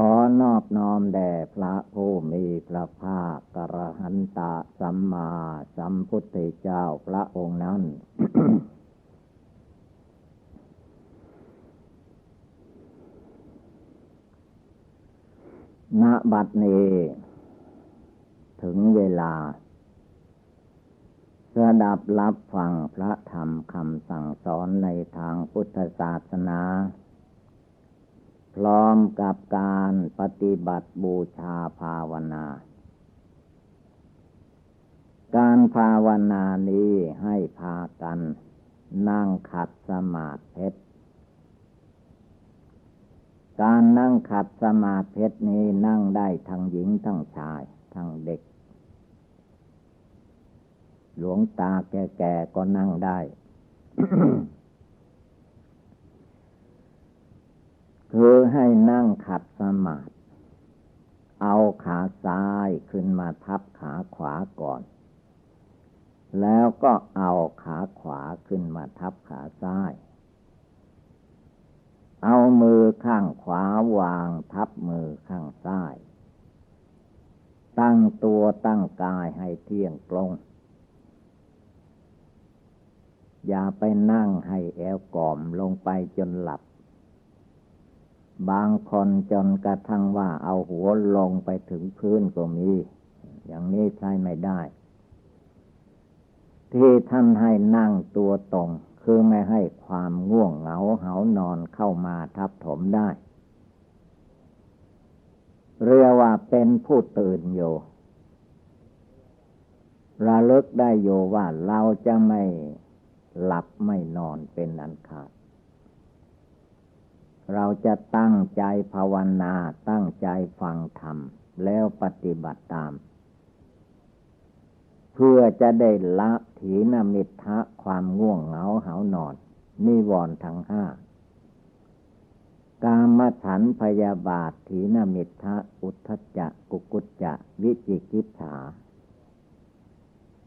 ขอนอบน้อมแด่พระผู้มีพระภาคกระหันตะสัมมาสัมพุทธเจ้าพระองค์นั้น ณ บัดนี้ ถึงเวลาสดับรับฟังพระธรรมคำสั่งสอนในทางพุทธศาสนา พร้อมกับการปฏิบัติบูชาภาวนา การภาวนานี้ให้พากัน นั่งขัดสมาธิการนั่งขัดสมาธินี้นั่งได้ทั้งหญิงทั้งชาย ทั้งเด็ก หลวงตาแก่ๆก็นั่งได้ คือให้นั่งขัดสมาธิเอาขาซ้ายขึ้นมาทับขาขวาก่อน แล้วก็เอาขาขวาขึ้นมาทับขาซ้าย เอามือข้างขวาวางทับมือข้างซ้าย ตั้งตัวตั้งกายให้เที่ยงตรง อย่าไปนั่งให้แอวก่อมลงไปจนหลับ บางคนจนกระทั่งว่าเอาหัวลงไปถึงพื้นก็มี อย่างนี้ใช้ไม่ได้ ที่ท่านให้นั่งตัวตรง คือไม่ให้ความง่วงเหงาเหานอนเข้ามาทับถมได้ เรียกว่าเป็นผู้ตื่นอยู่ระลึกได้อยู่ว่าเราจะไม่หลับไม่นอนเป็นอันขาด เราจะตั้งใจภาวนาตั้งใจฟังธรรม แล้วปฏิบัติตาม เพื่อจะได้ละถีนมิทะความง่วงเหงาเหานอนนิวรณ์ทั้งห้ากามฉันพยาบาทถีนมิทะอุทธจักกุกุจจะวิจิกิจฉา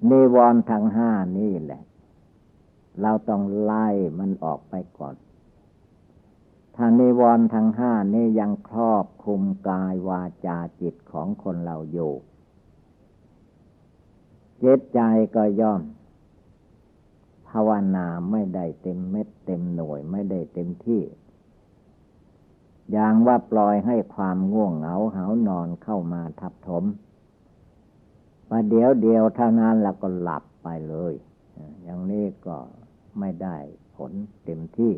นิวรณ์ทั้งห้านี่แหละ เราต้องไล่มันออกไปก่อน ถ้านิวรณ์ทั้งห้านี่ยังครอบคุมกายวาจาจิตของคนเราอยู่จิตใจก็ย่อม ภาวนาไม่ได้เต็มเม็ดเต็มหน่วยไม่ได้เต็มที่ อย่างว่าปล่อยให้ความง่วงเหงาเหานอนเข้ามาทับถมประเดี๋ยวเดียวเท่านั้นแล้วก็หลับไปเลย อย่างนี้ก็ไม่ได้ผลเต็มที่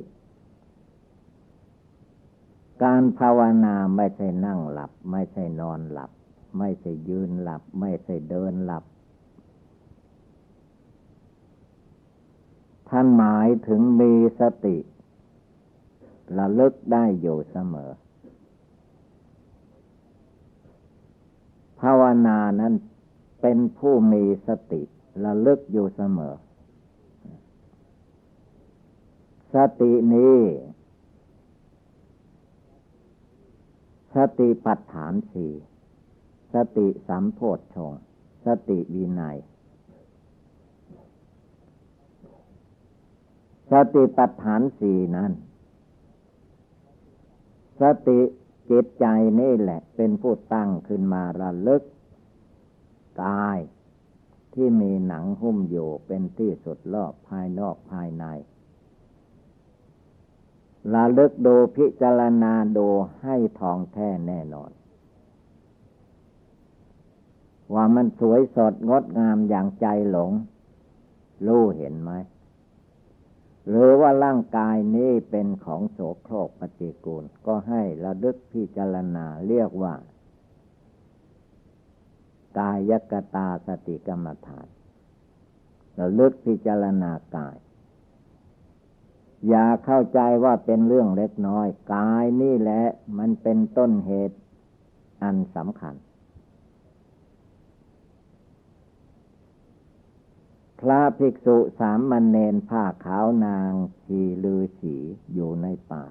การภาวนาไม่ใช่นั่งหลับ ไม่ใช่นอนหลับ ไม่ใช่ยืนหลับ ไม่ใช่เดินหลับ ท่านหมายถึงมีสติระลึกได้อยู่เสมอ ภาวนานั้นเป็นผู้มีสติระลึกอยู่เสมอ สตินี้ สติปัฏฐานสี่สติสัมโพธชงสติวินัย สติปัฏฐานสี่นั้น สติจิตใจนี่แหละ เป็นผู้ตั้งขึ้นมาระลึกกายที่มีหนังหุ้มอยู่เป็นที่สุดรอบภายนอกภายใน ระลึกดูพิจารณาดูให้ทองแท้แน่นอน ว่ามันสวยสดงดงามอย่างใจหลง รู้เห็นไหม หรือว่าร่างกายนี้เป็นของโสโครกปฏิกูล ก็ให้ระลึกพิจารณาเรียกว่า กายกตาสติกรรมฐานระลึกพิจารณากาย อย่าเข้าใจว่าเป็นเรื่องเล็กน้อย กายนี่แหละมันเป็นต้นเหตุอันสำคัญ พระภิกษุสามมันเนนผ้าขาวนางชีลือสีอยู่ในป่า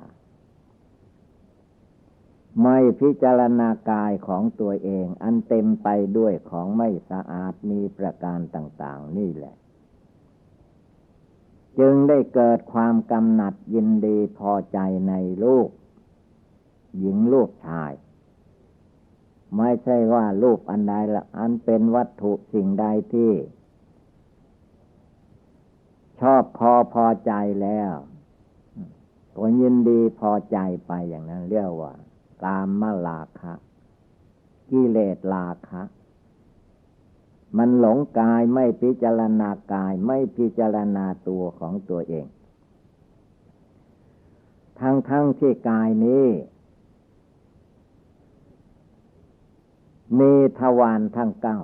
ไม่พิจารณากายของตัวเอง อันเต็มไปด้วยของไม่สะอาดมีประการต่าง ๆ นี่แหละ จึงได้เกิดความกำหนัดยินดีพอใจในลูก หญิงลูกชาย ไม่ใช่ว่าลูกอันใดละอันเป็นวัตถุสิ่งใดที่ ชอบพอพอใจแล้วก็ยินดีพอใจไปอย่างนั้นเรียกว่า กามมาลาคะกิเลสลาคะ มันหลงกายไม่พิจารณากายไม่พิจารณาตัวของตัวเอง ทั้งทั้งที่กายนี้ มีทวารทั้งเก้า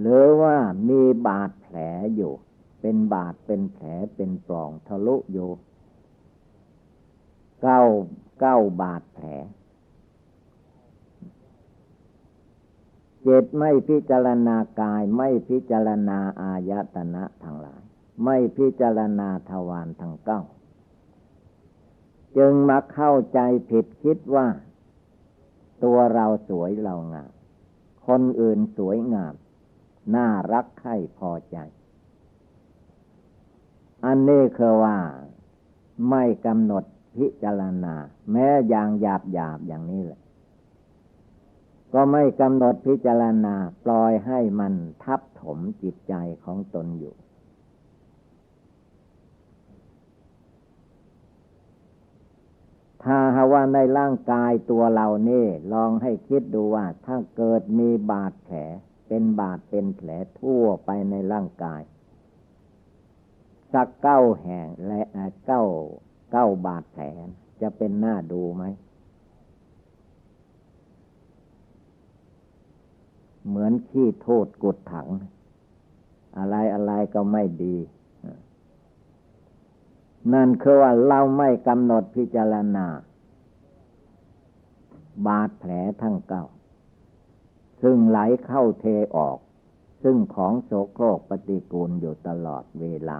หรือว่ามีบาดแผลอยู่ เป็นบาดเป็นแผลเป็นปล่องทะลุอยู่ เก้าเก้าบาดแผล เจตไม่พิจารณากาย ไม่พิจารณาอายตนะทั้งหลาย ไม่พิจารณาทวารทั้งเก้า จึงมาเข้าใจผิดคิดว่า ตัวเราสวยเรางาม คนอื่นสวยงาม น่ารักใคร่พอใจ อันนี้คือว่าไม่กำหนดพิจารณา แม้อย่างหยาบหยาบอย่างนี้แหละ ก็ไม่กำหนดพิจารณาปล่อยให้มันทับถมจิตใจของตนอยู่ ถ้าหาว่าในร่างกายตัวเรานี่ลองให้คิดดูว่า ถ้าเกิดมีบาดแผลเป็นบาดเป็นแผลทั่วไปในร่างกาย สักเก้าแห่งและเก้าเก้าบาดแผลจะเป็นหน้าดูไหม เห มือนขี้โทษกุดถัง อะไรอะไรก็ไม่ดี นั่นคือว่าเราไม่กำหนดพิจารณา บาดแผลทั้งเก้า ซึ่งไหลเข้าเทออก ซึ่งของโสโครกปฏิกูลอยู่ตลอดเวลา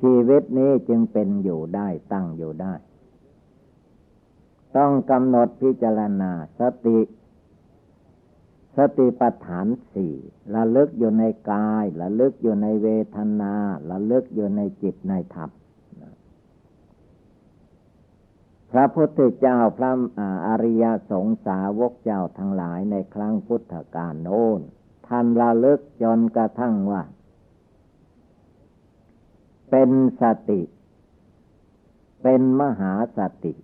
ชีวิตนี้จึงเป็นอยู่ได้ตั้งอยู่ได้ ต้องกำหนดพิจารณาสติ สติปัฏฐานสี่ระลึกอยู่ในกายระลึกอยู่ในเวทนาระลึกอยู่ในจิตในธรรมพระพุทธเจ้าพระอริยสงสาวกเจ้าทั้งหลายในครั้งพุทธกาลโน้นท่านระลึกจนกระทั่งว่า เป็นสติ เป็นมหาสติ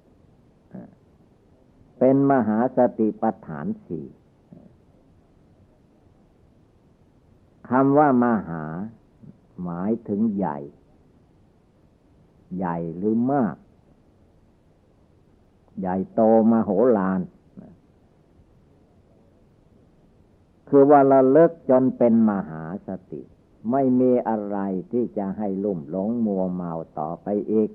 เป็นมหาสติปัฏฐานสี่ คำว่ามหา หมายถึงใหญ่ ใหญ่หรือมาก ใหญ่โตมโหฬารคือว่าเราเลิกจนเป็นมหาสติ ไม่มีอะไรที่จะให้ลุ่มหลงมัวเมาต่อไปอีก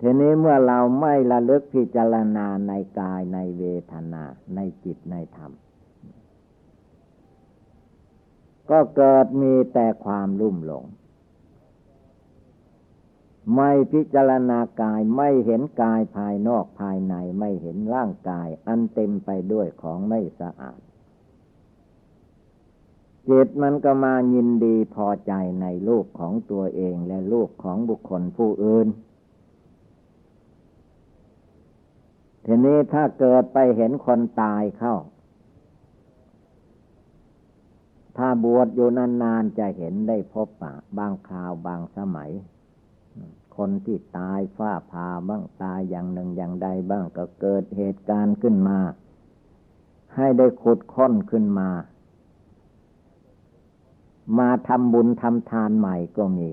ทีนี้เมื่อเราไม่ระลึกพิจารณาในกายในเวทนาในจิตในธรรม ก็เกิดมีแต่ความลุ่มหลง ไม่พิจารณากายไม่เห็นกายภายนอกภายในไม่เห็นร่างกาย อันเต็มไปด้วยของไม่สะอาดจิตมันก็มายินดีพอใจในรูปของตัวเองและรูปของบุคคลผู้อื่น ทีนี้ถ้าเกิดไปเห็นคนตายเข้า ถ้าบวชอยู่นานๆจะเห็นได้พบปะบางคราวบางสมัย คนที่ตายฟ้าผ่าบ้างตายอย่างหนึ่งอย่างใดบ้างก็เกิดเหตุการณ์ขึ้นมา ให้ได้ขุดค้นขึ้นมา มาทำบุญทำทานใหม่ก็มี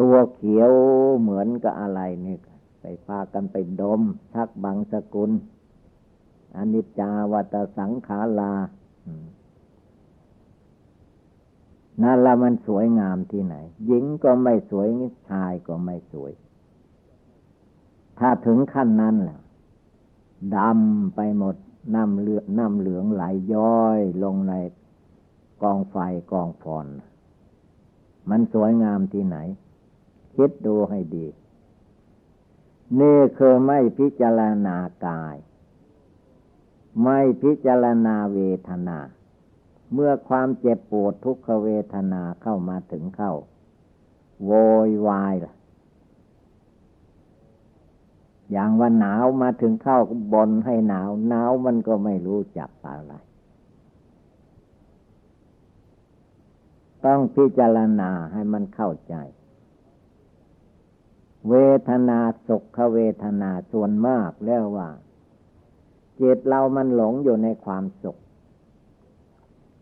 ตัวเขียวเหมือนกับอะไรนี่ไปพากันไปดมชักบังสกุล อนิจจาวัตสังขารานั่นละมันสวยงามที่ไหน หญิงก็ไม่สวยชายก็ไม่สวย ถ้าถึงขั้นนั้นล่ะดำไปหมดน้ำเลือน้ำเหลืองไหลยย้อยลงในกองไฟกองฟอน มันสวยงามที่ไหน คิดดูให้ดี นี่คือไม่พิจารณากาย ไม่พิจารณาเวทนา เมื่อความเจ็บปวดทุกขเวทนาเข้ามาถึงเข้า โวยวายล่ะอย่างว่าหนาวมาถึงเข้าบนให้หนาวหนาวมันก็ไม่รู้จักอะไร ต้องพิจารณาให้มันเข้าใจ เวทนาสุขเวทนาส่วนมากแล้วว่า จิตเรามันหลงอยู่ในความสุข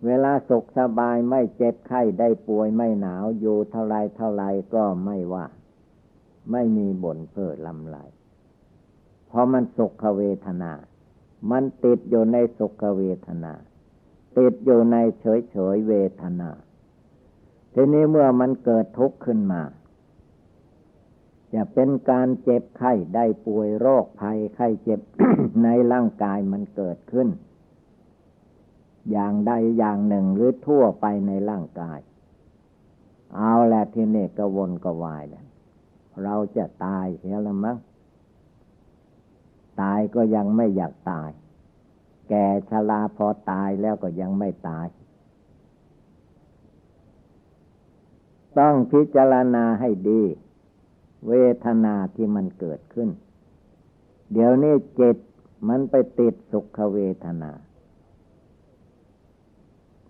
เวลาสุขสบายไม่เจ็บไข้ได้ป่วยไม่หนาวอยู่เท่าไรเท่าไรก็ไม่ว่า ไม่มีบ่นเพ้อลำไรพราะมันสุขเวทนา มันติดอยู่ในสุขเวทนา ติดอยู่ในเฉยเฉยเวทนา ทีนี้เมื่อมันเกิดทุกข์ขึ้นมาจะเป็นการเจ็บไข้ได้ป่วยโรคภัยไข้เจ็บ ในร่างกายมันเกิดขึ้น อย่างใดอย่างหนึ่งหรือทั่วไปในร่างกาย เอาแหละทีนี้กวนกวายเนี่ยเราจะตายเสียแล้วมั้งตายก็ยังไม่อยากตาย แก่ชราพอตายแล้วก็ยังไม่ตาย ต้องพิจารณาให้ดี เวทนาที่มันเกิดขึ้น เดี๋ยวนี้จิต มันไปติดสุขเวทนา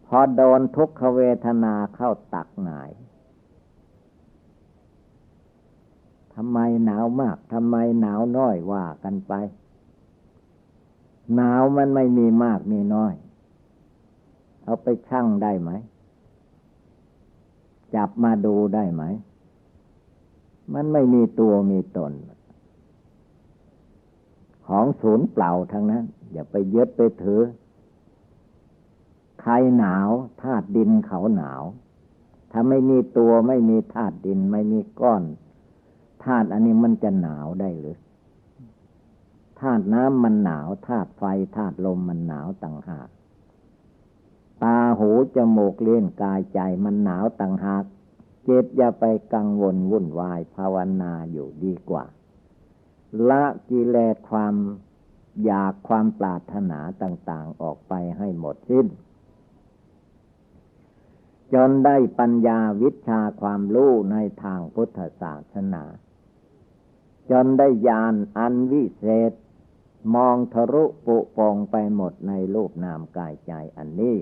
พอโดนทุกขเวทนาเข้าตักหงายทำไมหนาวมากทำไมหนาวน้อยว่ากันไป หนาวมันไม่มีมากมีน้อย เอาไปชั่งได้ไหม จับมาดูได้ไหม มันไม่มีตัวมีตน ของศูนย์เปล่าทั้งนั้น อย่าไปยึดไปถือ ใครหนาวธาตุดินเขาหนาว ถ้าไม่มีตัวไม่มีธาตุดินไม่มีก้อนธาตุอันนี้มันจะหนาวได้หรือธาตุน้ำมันหนาวธาตุไฟธาตุลมมันหนาวต่างหากตาหูจมูกเลี้ยนกายใจมันหนาวต่างหากเจ็บอย่าไปกังวลวุ่นวายภาวนาอยู่ดีกว่า ละกิเลสความอยากความปรารถนาต่าง ๆออกไปให้หมดสิ้น จนได้ปัญญาวิชาความรู้ในทางพุทธศาสนา จนได้ญาณอันวิเศษ มองทะลุปุปองไปหมดในรูปนามกายใจอันนี้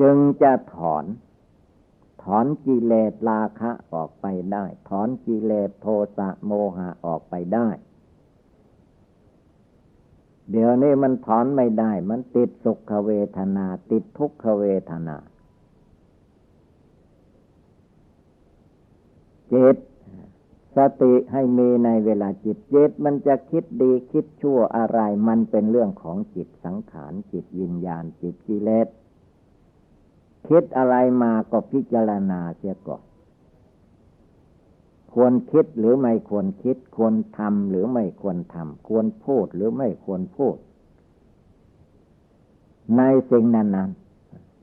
จึงจะถอน ถอนกิเลสราคะออกไปได้ ถอนกิเลสโทสะโมหะออกไปได้ เดี๋ยวนี้มันถอนไม่ได้ มันติดสุขเวทนา ติดทุกขเวทนาจิตสติให้มีในเวลาจิตจิตมันจะคิดดีคิดชั่วอะไร มันเป็นเรื่องของจิตสังขารจิตวิญญาณจิตกิเลส คิดอะไรมาก็พิจารณาเสียก่อน ควรคิดหรือไม่ควรคิด ควรทำหรือไม่ควรทำ ควรพูดหรือไม่ควรพูด ในสิ่งนั้น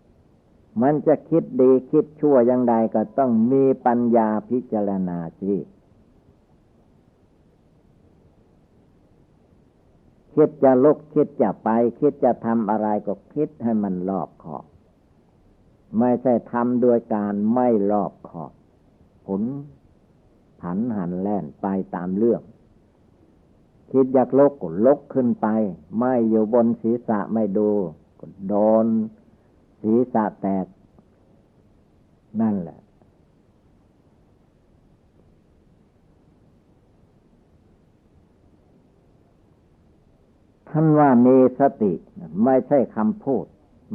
ๆมันจะคิดดีคิดชั่วอย่างใดก็ต้องมีปัญญาพิจารณาสิคิดจะลุกคิดจะไป คิดจะทำอะไรก็คิดให้มันรอบขอบ ไม่ใช่ทำโดยการไม่รอบขอบ ผลผันหันแล่นไปตามเรื่อง คิดอยากลกก็ลกขึ้นไป ไม่อยู่บนศีรษะไม่ดูก็โดนศีรษะแตก นั่นแหละ ท่านว่ามีสติ ไม่ใช่คำพูด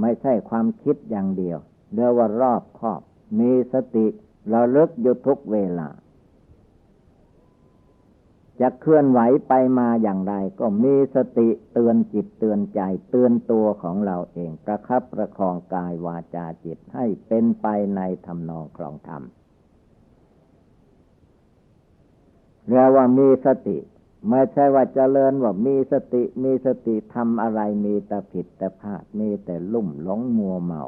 ไม่ใช่ความคิดอย่างเดียว เรียกว่ารอบครอบ มีสติเราเลิกอยู่ทุกเวลา จะเคลื่อนไหวไปมาอย่างไร ก็มีสติเตือนจิตเตือนใจ เตือนตัวของเราเองประคับประคองกายวาจาจิตให้เป็นไปในธรรมนองครองธรรมเรียกว่ามีสติไม่ใช่ว่าเจริญว่ามีสติมีสติทำอะไรมีแต่ผิดแต่พลาดมีแต่ลุ่มหลงมัวเมา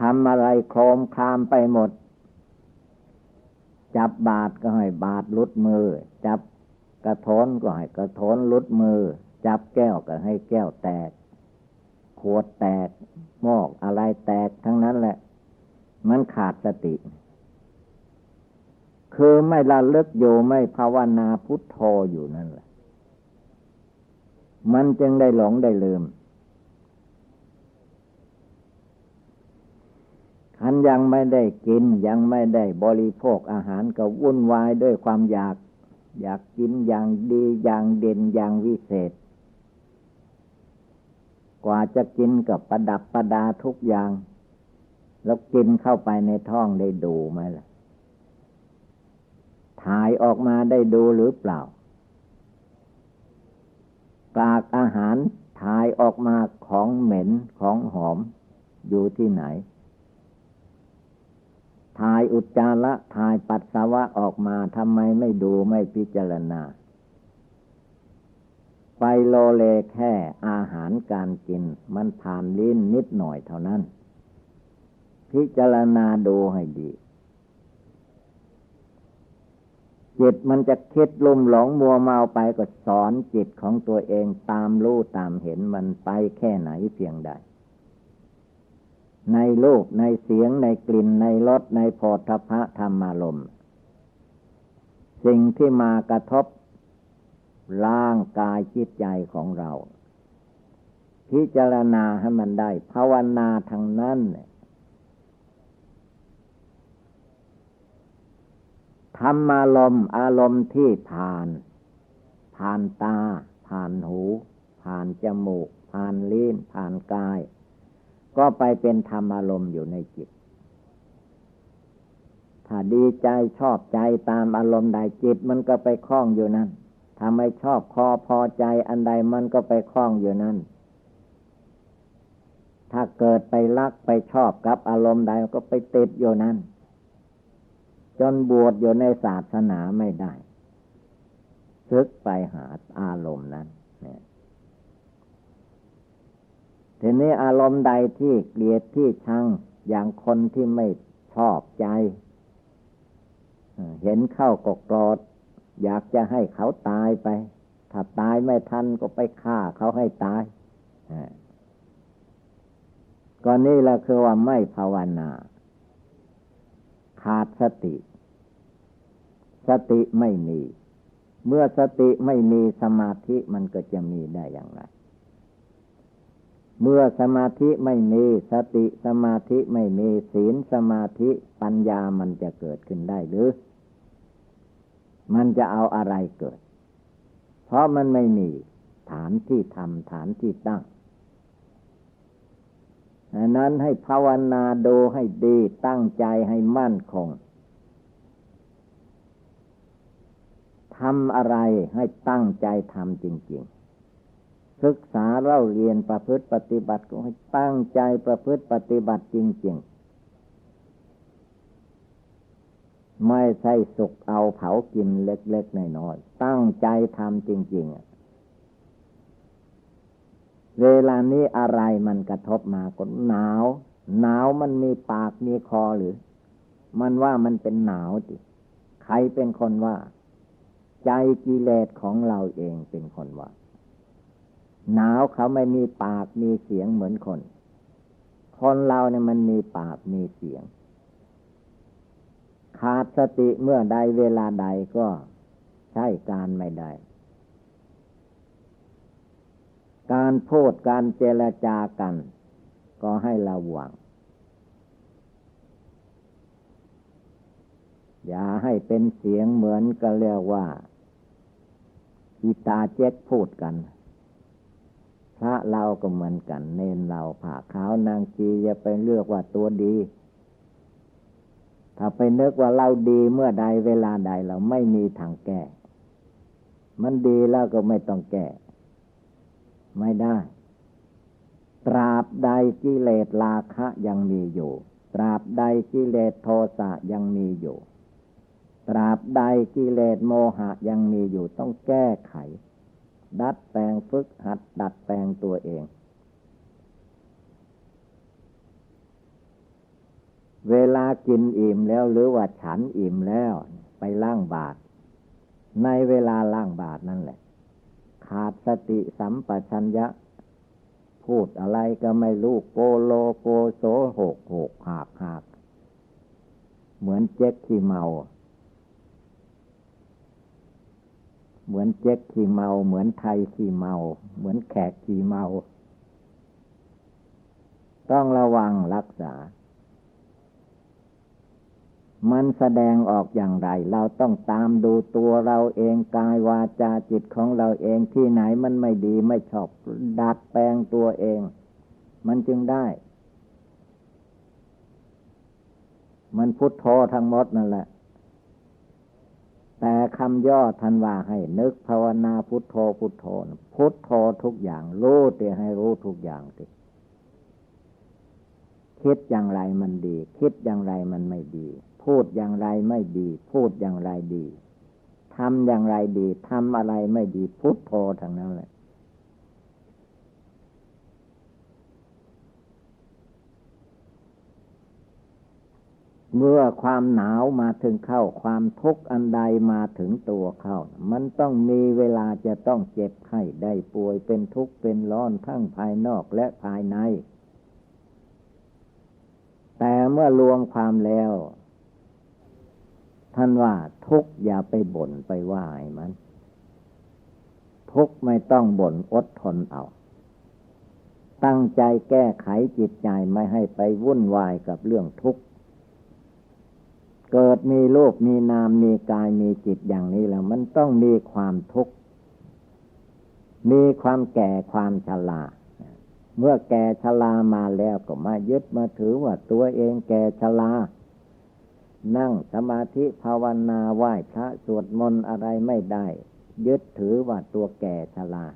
ทำอะไรโครมคามไปหมด จับบาทก็ให้บาทลุดมือ จับกระทนก็ให้กระทนลุดมือ จับแก้วก็ให้แก้วแตก ขวดแตกหมอกอะไรแตกทั้งนั้นแหละ มันขาดสติ คือไม่ละเลึกอยู่ไม่ภาวนาพุทโธอยู่นั่นแหละ มันจึงได้หลงได้ลืม ขันยังไม่ได้กินยังไม่ได้บริโภคอาหารก็วุ่นวายด้วยความอยาก อยากกินอย่างดีอย่างเด่นอย่างวิเศษ กว่าจะกินกับประดับประดาทุกอย่าง แล้วกินเข้าไปในท้องได้ดูไหมล่ะถ่ายออกมาได้ดูหรือเปล่ากากอาหารถ่ายออกมาของเหม็นของหอมอยู่ที่ไหน ถ่ายอุจจาระถ่ายปัสสาวะออกมาทำไมไม่ดูไม่พิจารณา ไปโลเลแค่อาหารการกิน มันผ่านลิ้นนิดหน่อยเท่านั้น พิจารณาดูให้ดีจิตมันจะคิดลุ่มหลงมัวเมาไปก็สอนจิตของตัวเองตามรู้ตามเห็นมันไปแค่ไหนเพียงใด ในรูปในเสียงในกลิ่นในรสในโพธพะธรรมารมสิ่งที่มากระทบร่างกายจิตใจของเรา พิจารณาให้มันได้ ภาวนาทางนั้นธรรมารมอารมณ์ที่ผ่าน ผ่านตา ผ่านหู ผ่านจมูก ผ่านลิ้นผ่านกาย ก็ไปเป็นธรรมอารมณ์อยู่ในจิต ถ้าดีใจชอบใจตามอารมณ์ใดจิตมันก็ไปคล้องอยู่นั่นถ้าไม่ชอบคอพอใจอันใดมันก็ไปคล้องอยู่นั่น ถ้าเกิดไปรักไปชอบกับอารมณ์ใดก็ไปติดอยู่นั่น จนบวชอยู่ในศาสนาไม่ได้ซึกไปหาอารมณ์นั้นเนี่ย ทีนี้อารมณ์ใดที่เกลียดที่ชังอย่างคนที่ไม่ชอบใจ เห็นเข้าก็โกรธอยากจะให้เขาตายไป ถ้าตายไม่ทันก็ไปฆ่าเขาให้ตายก็นี่แหละคือว่าไม่ภาวนา ขาดสติ สติไม่มี เมื่อสติไม่มีสมาธิมันก็จะมีได้อย่างไร เมื่อสมาธิไม่มีสติสมาธิไม่มีศีลสมาธิปัญญามันจะเกิดขึ้นได้หรือ มันจะเอาอะไรเกิด เพราะมันไม่มีฐานที่ทำฐานที่ตั้งดังนั้นให้ภาวนาดูให้ดีตั้งใจให้มั่นคงทำอะไรให้ตั้งใจทำจริง ๆ ศึกษาเล่าเรียนประพฤติปฏิบัติก็ให้ตั้งใจประพฤติปฏิบัติจริง ๆ ไม่ใช่สุกเอาเผากินเล็กๆน้อยๆตั้งใจทำจริง ๆเวลานี้อะไรมันกระทบมาก็หนาว หนาวมันมีปากมีคอหรือ มันว่ามันเป็นหนาวจิใครเป็นคนว่า ใจกิเลสของเราเองเป็นคนว่า หนาวเขาไม่มีปากมีเสียงเหมือนคน คนเราเนี่ยมันมีปากมีเสียง ขาดสติเมื่อใดเวลาใดก็ใช่การไม่ได้ การพูดการเจรจากัน ก็ให้ระวัง อย่าให้เป็นเสียงเหมือนกันเรียกว่าอีตาเจ๊กพูดกัน พระเราก็เหมือนกัน เน้นเราผ่าขาวนางจีอย่าไปเลือกว่าตัวดี ถ้าไปนึกว่าเราดีเมื่อใดเวลาใดเราไม่มีทางแก้ มันดีแล้วก็ไม่ต้องแก้ ไม่ได้ ตราบใดกิเลสราคะยังมีอยู่ ตราบใดกิเลสโทสะยังมีอยู่ ตราบใดกิเลสโมหะยังมีอยู่ต้องแก้ไข ดัดแปลงฝึกหัดดัดแปลงตัวเอง เวลากินอิ่มแล้วหรือว่าฉันอิ่มแล้วไปล่างบาท ในเวลาล่างบาทนั่นแหละ ขาดสติสัมปชัญญะ พูดอะไรก็ไม่รู้โกโลโกโสหกหกหากหากเหมือนเจ๊กขี้เมา เหมือนเจ๊กขี้เมา เหมือนไทยขี้เมา เหมือนแขกขี้เมา ต้องระวังรักษา มันแสดงออกอย่างไร เราต้องตามดูตัวเราเองกายวาจาจิตของเราเองที่ไหนมันไม่ดีไม่ชอบ ดัดแปลงตัวเอง มันจึงได้ มันพุทโธทั้งหมดนั่นแหละ คำย่อทันว่าให้นึกภาวนาพุทโธพุทโธพุทโธทุกอย่างรู้ตีให้รู้ทุกอย่างติคิดอย่างไรมันดี คิดอย่างไรมันไม่ดี พูดอย่างไรไม่ดี พูดอย่างไรดีทำอย่างไรดีทำอะไรไม่ดีพุทโธทางนั้นเลย เมื่อความหนาวมาถึงเข้า ความทุกข์อันใดมาถึงตัวเข้า มันต้องมีเวลาจะต้องเจ็บไข้ได้ป่วยเป็นทุกข์เป็นร้อนทั้งภายนอกและภายใน แต่เมื่อรวมความแล้ว ท่านว่าทุกข์อย่าไปบ่นไปว่าไอ้มัน ทุกข์ไม่ต้องบ่นอดทนเอาตั้งใจแก้ไขจิตใจไม่ให้ไปวุ่นวายกับเรื่องทุกข์ เกิดมีโลกมีนามมีกายมีจิตอย่างนี้แล้ว มันต้องมีความทุกข์ มีความแก่ความชราเมื่อแก่ชรามาแล้วก็มายึดมาถือว่าตัวเองแก่ชรานั่งสมาธิภาวนาไหว้พระสวดมนต์อะไรไม่ได้ ยึดถือว่าตัวแก่ชรา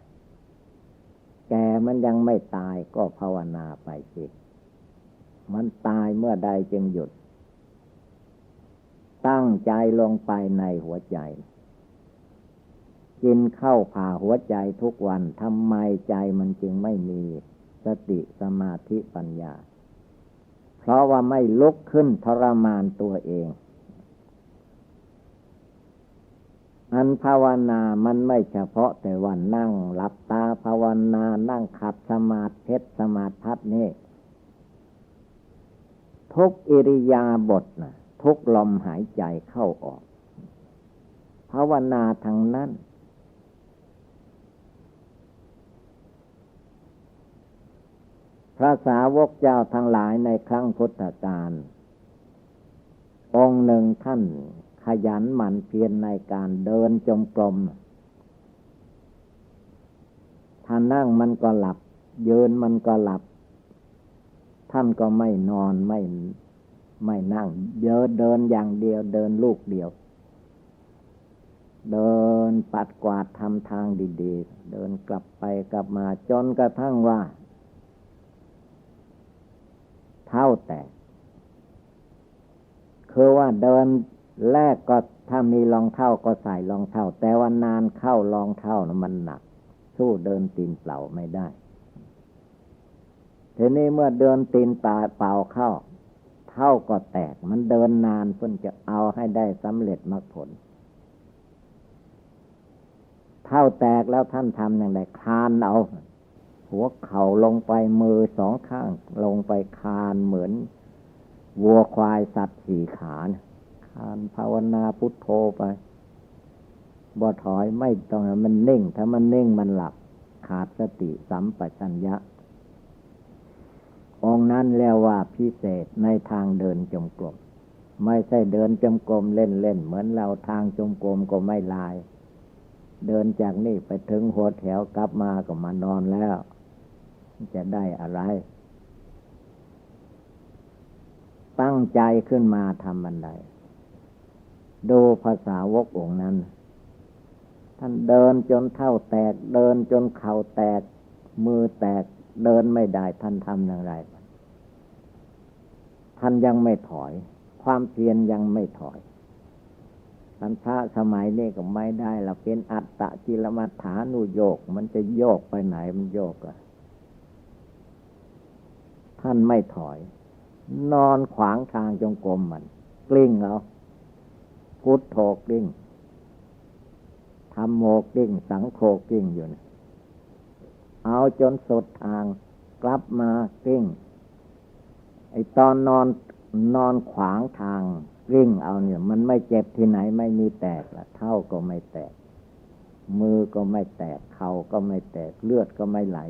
แก่มันยังไม่ตายก็ภาวนาไปสิ มันตายเมื่อใดจึงหยุด ตั้งใจลงไปในหัวใจ กินเข้าผ่าหัวใจทุกวันทำไมใจมันจึงไม่มีสติสมาธิปัญญา เพราะว่าไม่ลุกขึ้นทรมานตัวเอง อันภาวนามันไม่เฉพาะแต่วันนั่งหลับตาภาวนานั่งขัดสมาธิสมาธินี่ทุกอิริยาบถนะ ทุกลมหายใจเข้าออก ภาวนาทางนั้น พระสาวกเจ้าทั้งหลายในครั้งพุทธกาลองหนึ่งท่านขยันหมั่นเพียรในการเดินจมกลม ถ้านั่งมันก็หลับยืนมันก็หลับ ท่านก็ไม่นอนไม่ ไม่นั่ง เยอะเดินอย่างเดียวเดินลูกเดียว เดินปัดกวาดทำทางดีๆ เดินกลับไปกลับมาจนกระทั่งว่า เท้าแตกคือว่าเดินแรกก็ถ้ามีรองเท้าก็ใส่รองเท้าแต่ว่านานเข้ารองเท้านะมันหนัก สู้เดินตีนเปล่าไม่ได้ทีนี้เมื่อเดินตีนตาเปล่าเข้า เท้าก็แตก มันเดินนานเพื่อจะเอาให้ได้สำเร็จมรรคผล เท้าแตกแล้วท่านทำอย่างไรคานเอา หัวเข่าลงไปมือสองข้าง ลงไปคานเหมือน วัวควายสัตว์สี่ขาคานภาวนาพุทโธไปบ่ถอยไม่ต้องมันเน่ง ถ้ามันเน่งมันหลับ ขาดสติสัมปชัญญะ องนั้นเรียกว่าพิเศษในทางเดินจมกลมไม่ใช่เดินจมกลมเล่นเล่นเหมือนเราทางจมกลมก็ไม่ลาย เดินจากนี่ไปถึงหัวแถวกลับมาก็มานอนแล้ว จะได้อะไร ตั้งใจขึ้นมาทำบันไดดูภาษาวกองนั้น ท่านเดินจนเท่าแตก เดินจนเข่าแตก มือแตกเดินไม่ได้ท่านทำอย่างไร ท่านยังไม่ถอย ความเพียรยังไม่ถอยท่านพระสมัยนี้ก็ไม่ได้ละเป็นอัตตะกิลมัฏฐานุโยก มันจะโยกไปไหนมันโยกอะท่านไม่ถอย นอนขวางทางจงกรมมัน กลิ้งเอาพุทโธกลิ้งทำโมกลิ้งสังโฆกลิ้งอยู่นะเอาจนสุดทางกลับมากลิ้ง ไอ้ตอนนอนนอนขวางทางกลิ้งเอาเนี่ย มันไม่เจ็บที่ไหนไม่มีแตกละเท่าก็ไม่แตก มือก็ไม่แตกเข่าก็ไม่แตกเลือดก็ไม่ไหล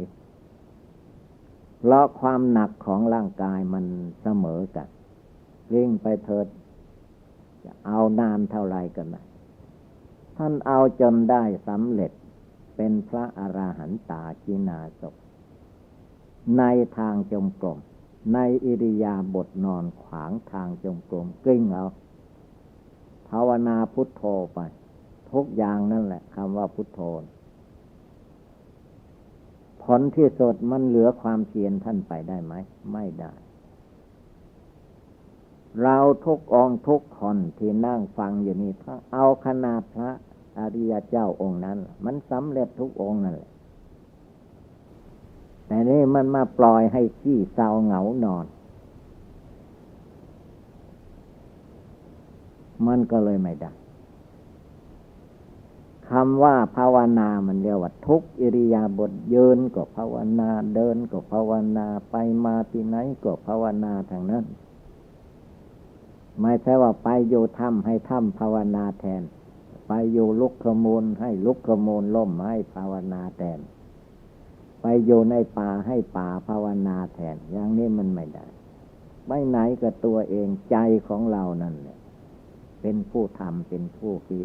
เพราะความหนักของร่างกายมันเสมอกันกลิ้งไปเถิดจะเอานานเท่าไรกันนะท่านเอาจนได้สำเร็จเป็นพระอราหันตาจินาศในทางจมกรม ในอิริยาบถนอนขวางทางจงกรมกลิ้งเอาภาวนาพุทโธไป ทุกอย่างนั่นแหละคำว่าพุทโธผลที่สุดมันเหลือความเพียรท่านไปได้ไหม ไม่ได้ เราทุกองทุกคนที่นั่งฟังอยู่นี่ถ้าเอาขนาดพระอริยเจ้าองค์นั้น มันสำเร็จทุกองนั่นแหละ แต่นี่มันมาปล่อยให้ขี้เศร้าเหงานอน มันก็เลยไม่ได้คำว่าภาวนามันเรียกว่าทุกอิริยาบถยืนก็ภาวนาเดินก็ภาวนาไปมาที่ไหนก็ภาวนาทางนั้น ไม่ใช่ว่าไปอยู่ถ้ำให้ถ้ำภาวนาแทน ไปอยู่ลุกขมูลให้ลุกขมูลล่มให้ภาวนาแทน ไปอยู่ในป่าให้ป่าภาวนาแทน อย่างนี้มันไม่ได้ ไม่ไหนก็ตัวเองใจของเรานั่นเนี่ยเป็นผู้ทำเป็นผู้พิ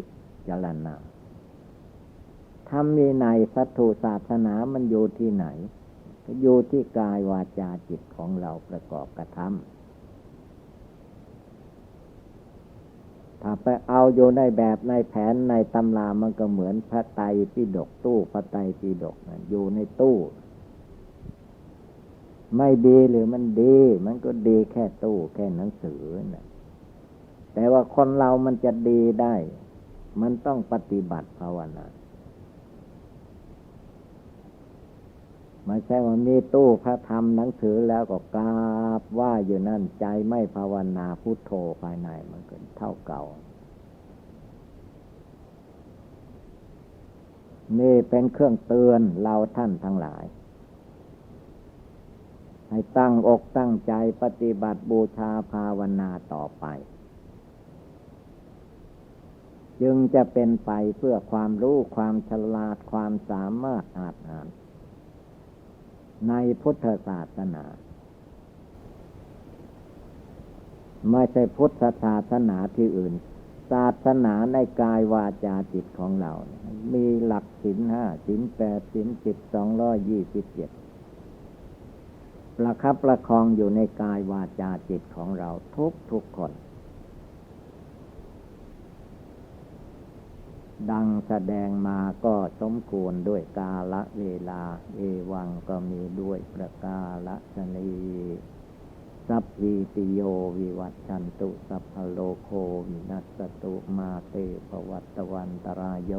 จารณาทำมีในสัตถุศาสนามันอยู่ที่ไหนอยู่ที่กายวาจาจิตของเราประกอบกระทำ ถ้าไปเอาอยู่ในแบบในแผนในตำรามันก็เหมือนพระไตรปิฎกตู้พระไตรปิฎกอยู่ในตู้ ไม่ดีหรือมันดี มันก็ดีแค่ตู้แค่หนังสือนะแต่ว่าคนเรามันจะดีได้ มันต้องปฏิบัติภาวนา ไม่ใช่ว่ามีตู้พระธรรมหนังสือแล้วก็กราบว่าอยู่นั่นใจไม่ภาวนาพุทโธภายในมันก็เท่าเก่านี่เป็นเครื่องเตือนเราท่านทั้งหลาย ให้ตั้งอกตั้งใจปฏิบัติบูชาภาวนาต่อไป จึงจะเป็นไปเพื่อความรู้ความฉลาดความสามารถอาจอ่าน ในพุทธศาสนา ไม่ใช่พุทธศาสนาที่อื่น ศาสนาในกายวาจาจิตของเรา มีหลักสินห้าสินแปดสินสิบสองร้อยยี่สิบเจ็ดประคับประคองอยู่ในกายวาจาจิตของเราทุกทุกคน ดังแสดงมาก็สมควรด้วยกาละเวลา เอวังก็มีด้วยประกาละชนีสัพพิติโยวิวัตชันตุ สัพพโลโควินัสตุมาเตปวัตวันตรายโย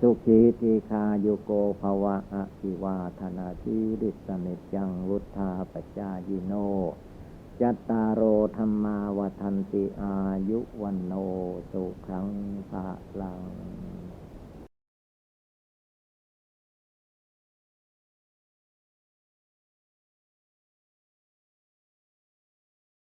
สุขีติคาโยโกภวะอภิวาธนาทีริสเนจังวุธาปจายิโน จัตตารโอธรรมาวทันติอายุวันโนสุขังภะลัง